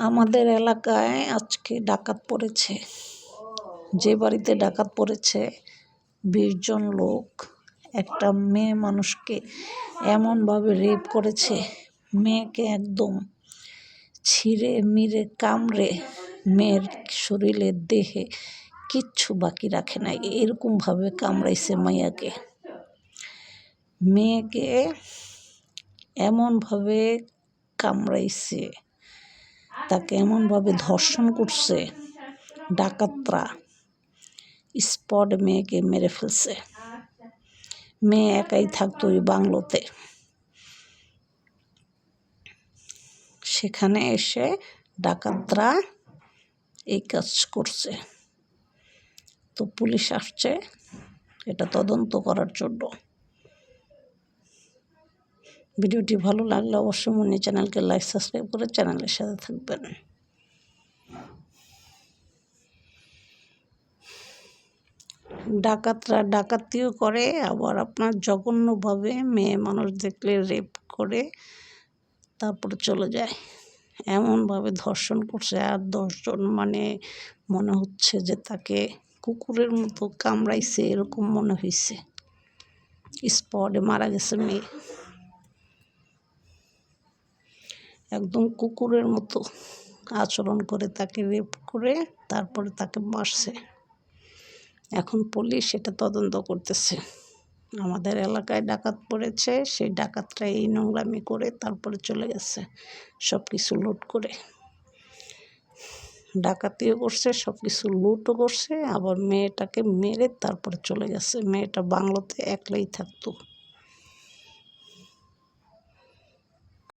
আমাদের এলাকায় আজকে ডাকাত পড়েছে। যে বাড়িতে ডাকাত পড়েছে, বিশ জন লোক, একটা মেয়ে মানুষকে এমনভাবে রেপ করেছে, মেয়েকে একদম ছিঁড়ে মিড়ে কামড়ে মেয়ের শরীরের দেহে কিচ্ছু বাকি রাখে নাই। এরকমভাবে কামড়াইছে মাইয়াকে। মেয়েকে এমনভাবে কামড়াইছে তাকে এমনভাবে ধর্ষণ করছে? ডাকাতরা স্পট মেয়েকে মেরে ফেলছে। মেয়ে একাই থাকতো ওই বাংলোতে। সেখানে এসে ডাকাতরা এই কাজ করছে। তো পুলিশ আসছে, এটা তদন্ত করার জন্য। ভিডিওটি ভালো লাগলে অবশ্যই মনে চ্যানেলকে লাইক, সাবস্ক্রাইব করে চ্যানেলের সাথে থাকবেন। ডাকাতরা ডাকাতিও করে, আবার আপনার জঘন্যভাবে মেয়ে মানুষ দেখলে রেপ করে, তারপরে চলে যায়। এমনভাবে ধর্ষণ করছে, আর দশজন মানে মনে হচ্ছে যে তাকে কুকুরের মতো কামড়াইছে, এরকম মনে হয়েছে স্পটে মারা গেছে মেয়ে। একদম কুকুরের মতো আচরণ করে তাকে রেপ করে, তারপরে তাকে মারছে। এখন পুলিশ এটা তদন্ত করতেছে। আমাদের এলাকায় ডাকাত পড়েছে, সেই ডাকাতরা এই নোংরামি করে তারপরে চলে গেছে সব কিছু লুট করে। ডাকাতিও করছে সব কিছু লুটও করছে, আবার মেয়েটাকে মেরে তারপরে চলে গেছে। মেয়েটা বাংলোতে একলাই থাকতো।